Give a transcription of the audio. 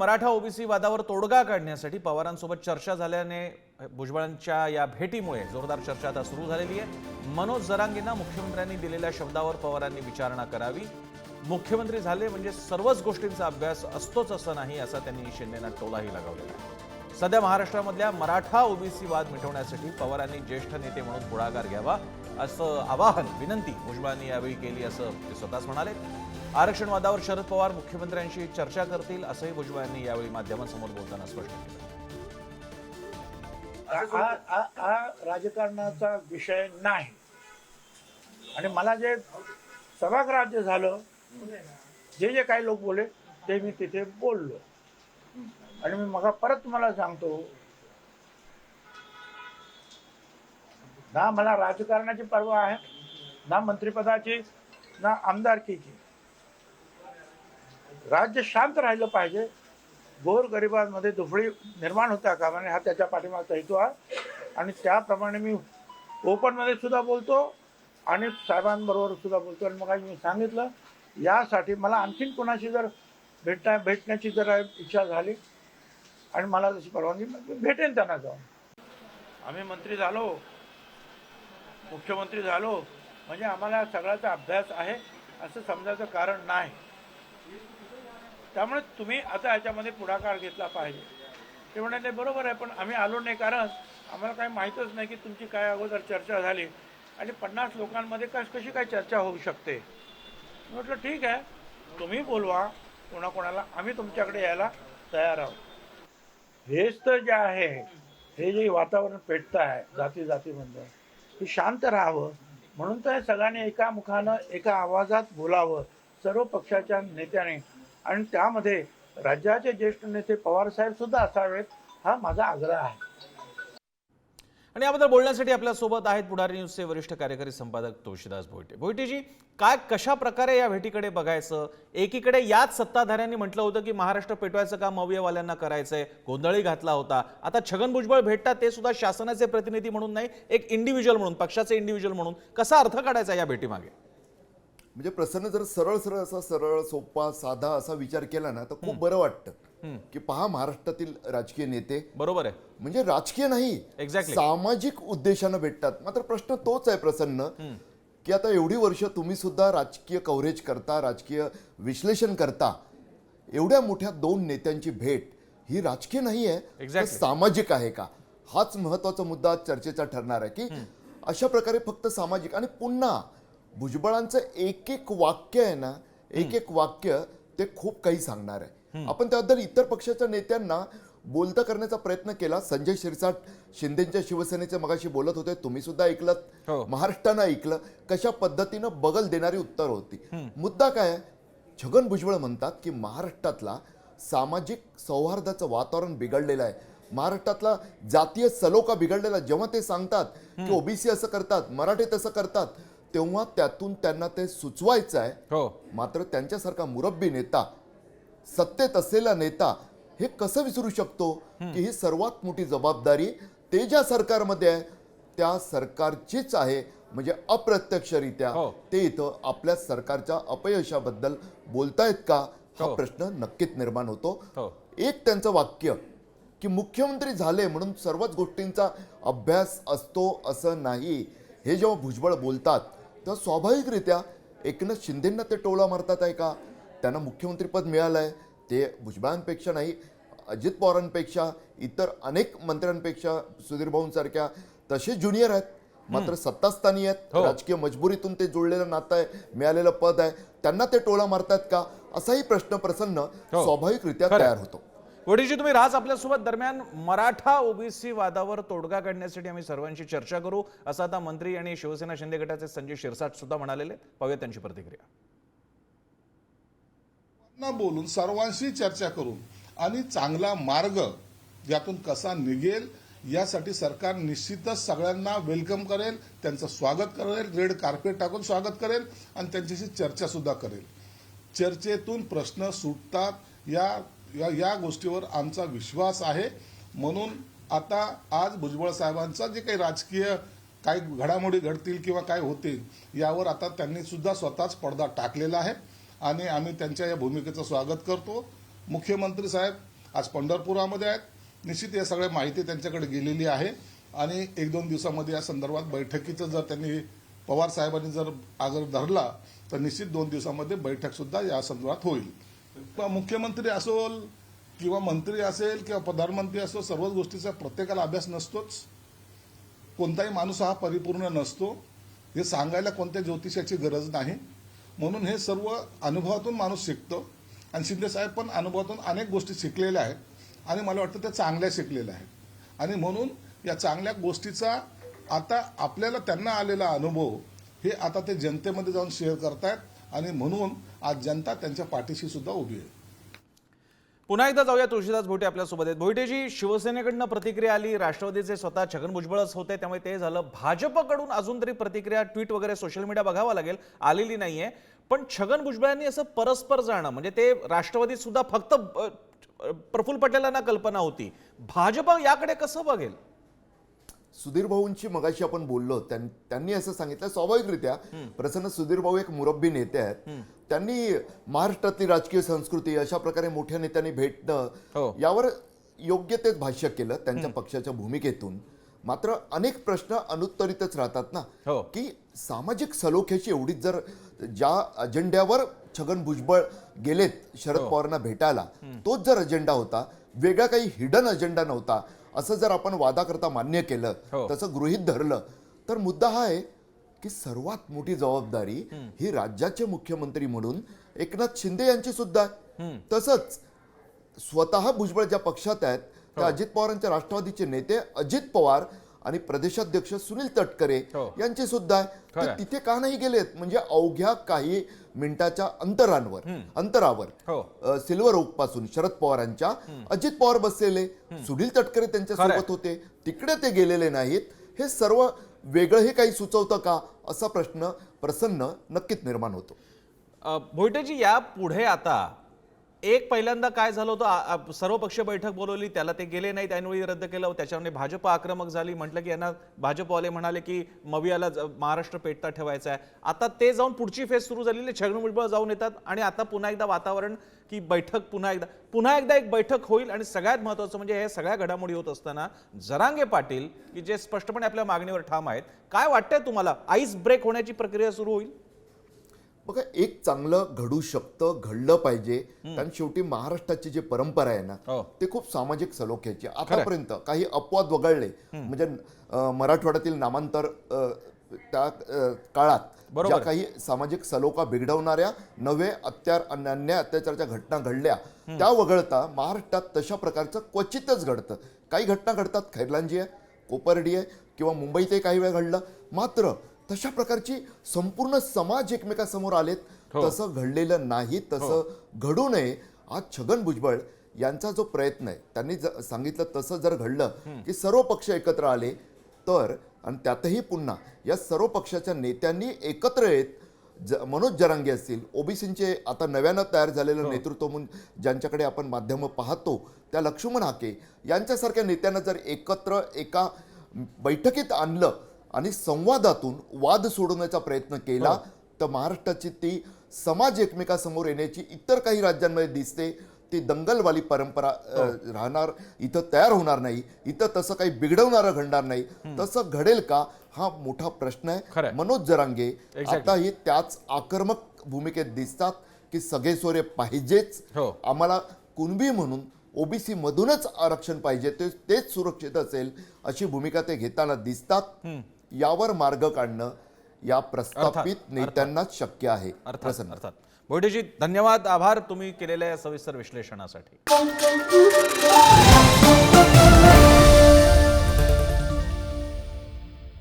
Maratha OBC वादावर तोडगा काढण्यासाठी पवारांसोबत चर्चा झाल्याने भुजबळांच्या या भेटीमुळे जोरदार चर्चा आता सुरू झालेली आहे. मनोज जरांगेंना मुख्यमंत्र्यांनी दिलेल्या शब्दावर पवारांनी विचारणा करावी. मुख्यमंत्री झाले म्हणजे सर्वच गोष्टींचा अभ्यास असतोच असं नाही असा त्यांनी शिंदेना टोलाही लगावलेला आहे. सध्या महाराष्ट्रामधल्या मराठा ओबीसी वाद मिटवण्यासाठी पवारांनी ज्येष्ठ नेते म्हणून पुढाकार घ्यावा. असं आवाहन विनंती भुजबळांनी यावेळी केली असं ते स्वतःच म्हणाले. आरक्षण वादावर शरद पवार मुख्यमंत्र्यांशी चर्चा करतील असंही भुजबळांनी यावेळी माध्यमांसमोर बोलताना स्पष्ट केलं. हा हा राजकारणाचा विषय नाही. आणि मला जे सभागृहात झालं जे जे काही लोक बोले ते मी तिथे बोललो. आणि मी मग परत तुम्हाला सांगतो ना मला राजकारणाची पर्वा आहे ना मंत्रिपदाची ना आमदारकीची. राज्य शांत राहिलं पाहिजे. गोर गरिबांमध्ये दुफळी निर्माण होता कामाने म्हणजे हा त्याच्या पाठीमागचा हेतू आहे. आणि त्याप्रमाणे मी ओपनमध्ये सुद्धा बोलतो आणि साहेबांबरोबर सुद्धा बोलतो. आणि मग मी सांगितलं यासाठी मला आणखीन कोणाशी जर भेटता भेटण्याची जर इच्छा झाली आणि मला जशी परवानगी भेटेन त्यांना जाऊन. आम्ही मंत्री झालो. मुख्यमंत्री झालो म्हणजे आम्हाला सगळ्याचा अभ्यास आहे असं समजायचं कारण नाही. त्यामुळे तुम्ही आता याच्यामध्ये पुढाकार घेतला पाहिजे. ते म्हणाले बरोबर आहे पण आम्ही आलो नाही कारण आम्हाला काही माहीतच नाही की तुमची काय अगोदर चर्चा झाली आणि पन्नास लोकांमध्ये कश कशी काय चर्चा होऊ शकते? म्हटलं ठीक आहे तुम्ही बोलवा कोणाकोणाला आम्ही तुमच्याकडे यायला तयार आहोत. हेच तर जे आहे हे जे वातावरण पेटतं आहे जाती जातीमधलं हे शांत राहावं. म्हणून तर सगळ्यांनी एका मुखानं एका आवाजात बोलावं सर्व पक्षाच्या नेत्याने. आणि त्यामध्ये राज्याचे ज्येष्ठ नेते पवारसाहेब सुद्धा असावेत हा माझा आग्रह आहे. आणि याबद्दल बोलण्यासाठी आपल्यासोबत आहेत पुढारी न्यूजचे वरिष्ठ कार्यकारी संपादक तुळशीदास भोईटे. भोईटेजी काय कशा प्रकारे या भेटीकडे बघायचं? एकीकडे याच सत्ताधाऱ्यांनी म्हटलं होतं की महाराष्ट्र पेटवायचं काम अवयवाल्यांना करायचंय. गोंधळी घातला होता. आता छगन भुजबळ भेटतात ते सुद्धा शासनाचे प्रतिनिधी म्हणून नाही एक इंडिव्हिज्युअल म्हणून पक्षाचे इंडिव्हिज्युअल म्हणून. कसा अर्थ काढायचा या भेटीमागे? म्हणजे प्रसन्न जर सरळ सरळ असा सरळ सोपा साधा असा विचार केला ना तर खूप बरं वाटतं. की पहा महाराष्ट्रातील राजकीय नेते. बरोबर आहे. म्हणजे राजकीय नाही. Exactly. सामाजिक उद्देशानं भेटतात. मात्र प्रश्न तोच आहे प्रसन्न की आता एवढी वर्ष तुम्ही सुद्धा राजकीय कव्हरेज करता राजकीय विश्लेषण करता. एवढ्या मोठ्या दोन नेत्यांची भेट ही राजकीय नाही आहे Exactly. सामाजिक आहे का? हाच महत्त्वाचा मुद्दा चर्चेचा ठरणार आहे की अशा प्रकारे फक्त सामाजिक आणि पुन्हा भुजबळांचं एक एक वाक्य आहे ना एक एक वाक्य ते खूप काही सांगणार आहे. आपण त्याबद्दल इतर पक्षाच्या नेत्यांना बोलता करण्याचा प्रयत्न केला. संजय शिरसाट शिंदेच्या शिवसेनेचे मगाशी बोलत होते. तुम्ही सुद्धा ऐकलं. हो. महाराष्ट्रानं ऐकलं. कशा पद्धतीनं बगल देणारी उत्तर होती. मुद्दा काय? छगन भुजबळ म्हणतात की महाराष्ट्रातला सामाजिक सौहार्दाचं वातावरण बिघडलेलं आहे. महाराष्ट्रातला जातीय सलोखा बिघडलेला जेव्हा ते सांगतात की ओबीसी असं करतात मराठे तसं करतात तेव्हा त्यातून त्यांना ते सुचवायचं आहे. हो. मात्र त्यांच्यासारखा मुरब्बी नेता सत्तेत असलेला नेता हे कसं विसरू शकतो? की ही सर्वात मोठी जबाबदारी ते ज्या सरकारमध्ये आहे. त्या सरकारचीच आहे. म्हणजे अप्रत्यक्षरित्या हो. ते इथं आपल्या सरकारच्या अपयशाबद्दल बोलतायत का? हा हो. प्रश्न नक्कीच निर्माण होतो. हो. एक त्यांचं वाक्य की मुख्यमंत्री झाले म्हणून सर्वच गोष्टींचा अभ्यास असतो असं नाही. हे जेव्हा भुजबळ बोलतात तेव्हा स्वाभाविकरित्या एकनाथ शिंदेंना ते टोला मारतात आहे का? त्यांना मुख्यमंत्रीपद मिळालं आहे ते भुजबळांपेक्षा नाही अजित पवारांपेक्षा इतर अनेक मंत्र्यांपेक्षा सुधीर भाऊंसारख्या तसे ज्युनियर आहेत. मात्र सत्तास्थानी आहेत. हो. राजकीय मजबुरीतून ते जुळलेलं नातं आहे. मिळालेलं पद आहे. त्यांना ते टोला मारतात का? असाही प्रश्न प्रसन्न हो. स्वाभाविकरित्या. तयार होतो. वडीलजी तुम्ही राज आपल्यासोबत दरम्यान मराठा ओबीसी वादावर तोडगा काढण्यासाठी आम्ही सर्वांशी चर्चा करू. असं आता मंत्री आणि शिवसेना शिंदे गटाचे संजय शिरसाट सुद्धा म्हणालेले पाहूया त्यांची प्रतिक्रिया. ना बोलून सर्वांशी चर्चा करून आणि चांगला मार्ग यातून कसा निघेल यासाठी सरकार निश्चितच सगळ्यांना वेलकम करेल त्यांचं स्वागत करेल रेड कार्पेट टाकून स्वागत करेल आणि त्यांच्याशी चर्चा सुद्धा करेल. चर्चेतून प्रश्न सुटतात या या, या गोष्टीवर आमचा विश्वास आहे. म्हणून आता आज भुजबळ साहेबांचा जे काही राजकीय काही घडामोडी घडतील किंवा काय होतील यावर आता त्यांनी सुद्धा स्वतःच पडदा टाकलेला आहे. आणि आम्ही त्यांच्या या भूमिकेचं स्वागत करतो. मुख्यमंत्री साहेब आज पंढरपुरामध्ये आहेत. निश्चित या सगळ्या माहिती त्यांच्याकडे गेलेली आहे. आणि एक दोन दिवसामध्ये या संदर्भात बैठकीचं जर त्यांनी पवार साहेबांनी जर आग्रह धरला तर निश्चित दोन दिवसामध्ये बैठक सुद्धा या संदर्भात होईल. मुख्यमंत्री असोल किंवा मंत्री असेल किंवा प्रधानमंत्री असो सर्वच गोष्टीचा प्रत्येकाला अभ्यास नसतोच. कोणताही माणूस हा परिपूर्ण नसतो. हे सांगायला कोणत्या ज्योतिषाची गरज नाही. म्हणून हे सर्व अनुभवातून माणूस शिकतो. आणि शिंदे साहेब पण अनुभवातून अनेक गोष्टी शिकलेल्या आहेत. आणि मला वाटतं त्या चांगल्या शिकलेल्या आहेत. आणि म्हणून या चांगल्या गोष्टीचा आता आपल्याला त्यांना आलेला अनुभव हे आता ते जनतेमध्ये जाऊन शेअर करतायत. आणि म्हणून आज जनता त्यांच्या पाठीशी सुद्धा उभी आहे. पुन्हा एकदा जाऊया तुळशीदास भोटे आपल्यासोबत आहेत. भोटेजी शिवसेनेकडनं प्रतिक्रिया आली राष्ट्रवादीचे स्वतः छगन भुजबळच होते त्यामुळे ते झालं. भाजपकडून अजून तरी प्रतिक्रिया ट्विट वगैरे सोशल मीडिया बघावं लागेल आलेली नाहीये. पण छगन भुजबळांनी असं परस्पर जाणं म्हणजे ते राष्ट्रवादीत सुद्धा फक्त प्रफुल्ल पटेलांना कल्पना होती. भाजप याकडे कसं बघेल? सुधीर भाऊंची मगाशी आपण बोललो त्यां- त्यांनी असं सांगितलं स्वाभाविकरित्या प्रसन्न सुधीर भाऊ एक मुरब्बी नेते आहेत. त्यांनी महाराष्ट्रातली राजकीय संस्कृती अशा प्रकारे मोठ्या नेत्यांनी हो. भेटणं यावर योग्य तेच भाष्य केलं त्यांच्या पक्षाच्या भूमिकेतून. मात्र अनेक प्रश्न अनुत्तरितच राहतात ना? हो. की सामाजिक सलोख्याची एवढीच जर ज्या अजेंड्यावर छगन भुजबळ गेलेत शरद पवारांना भेटायला तोच जर अजेंडा होता वेगळा काही हिडन अजेंडा नव्हता असं जर आपण वादाकरता मान्य केलं हो. तसं गृहीत धरलं तर मुद्दा हा आहे की सर्वात मोठी जबाबदारी ही राज्याचे मुख्यमंत्री म्हणून एकनाथ शिंदे यांची सुद्धा आहे तसंच स्वतः भुजबळ ज्या पक्षात आहेत त्या हो. अजित पवारांच्या राष्ट्रवादीचे नेते अजित पवार आणि प्रदेशाध्यक्ष सुनील तटकरे हो. यांचे सुद्धा आहे. खरंय. ते तिथे का नाही गेलेत? म्हणजे अवघ्या काही मिनिटाच्या अंतरांवर अंतरावर हो. सिल्वर ओकपासून शरद पवारांच्या अजित पवार बसलेले सुनील तटकरे त्यांच्या. सोबत होते. तिकडे ते गेलेले नाहीत. हे सर्व वेगळं हे काही सुचवतं का? असा प्रश्न प्रसन्न नक्कीच निर्माण होतो. भोईटेजी या पुढे आता एक पहिल्यांदा काय झालं होतं? सर्वपक्षीय बैठक बोलवली त्याला ते गेले नाही त्यावेळी रद्द केलं. त्याच्यामुळे भाजप आक्रमक झाली. म्हटलं की यांना भाजपवाले म्हणाले की मवियाला ज- महाराष्ट्र पेटता ठेवायचा आहे. आता ते जाऊन पुढची फेज सुरू झालेली छगन भुजबळ जाऊन येतात आणि आता पुन्हा एकदा वातावरण की बैठक पुन्हा एकदा पुन्हा एकदा एक बैठक होईल. आणि सगळ्यात महत्वाचं म्हणजे हे सगळ्या घडामोडी होत असताना जरांगे पाटील की जे स्पष्टपणे आपल्या मागणीवर ठाम आहेत काय वाटतंय तुम्हाला? आईस ब्रेक होण्याची प्रक्रिया सुरू होईल? बघा एक चांगलं घडू शकतं घडलं पाहिजे. कारण शेवटी महाराष्ट्राची जी परंपरा आहे ना हो. ते खूप सामाजिक सलोख्याची आतापर्यंत काही अपवाद वगळले म्हणजे मराठवाड्यातील नामांतर त्या काळात. ज्या काही सामाजिक सलोखा बिघडवणाऱ्या नवे अत्यार आणि अन्याय अत्याचाराच्या घटना घडल्या त्या वगळता महाराष्ट्रात तशा प्रकारचं क्वचितच घडतं. काही घटना घडतात खैरलांजी आहे कोपर्डी आहे किंवा मुंबईतही काही वेळ घडलं मात्र तशा प्रकारची संपूर्ण समाज एकमेकासमोर आलेत. तसं घडलेलं नाही तसं घडू नये. आज छगन भुजबळ यांचा जो प्रयत्न आहे त्यांनी सांगितलं तसं जर घडलं की सर्व पक्ष एकत्र आले तर आणि त्यातही पुन्हा या सर्व पक्षाच्या नेत्यांनी एकत्र येत ज मनोज जरांगे असतील ओबीसींचे आता नव्यानं तयार झालेलं नेतृत्व म्हणून ज्यांच्याकडे आपण माध्यमं पाहतो त्या लक्ष्मण हाके यांच्यासारख्या नेत्यांना जर एकत्र एका बैठकीत आणलं आणि संवादातून वाद सोडवण्याचा प्रयत्न केला तर महाराष्ट्राची ती समाज एकमेकासमोर येण्याची इतर काही राज्यांमध्ये दिसते ती दंगलवाली परंपरा अ, राहणार इथं तयार होणार नाही इथं तसं काही बिघडवणारं घडणार नाही. तसं घडेल का? हा मोठा प्रश्न. आहे. मनोज जरांगे Exactly. आताही त्याच आक्रमक भूमिकेत दिसतात की सगळे सोरे पाहिजेच. हो. आम्हाला कुणबी म्हणून ओबीसी मधूनच आरक्षण पाहिजे तेच सुरक्षित असेल अशी भूमिका ते घेताना दिसतात. यावर मार्ग काढणं या प्रस्थापित नेत्यांनाच शक्य आहे. अर्थात भोटेजी धन्यवाद आभार तुम्ही केलेल्या सविस्तर विश्लेषणासाठी.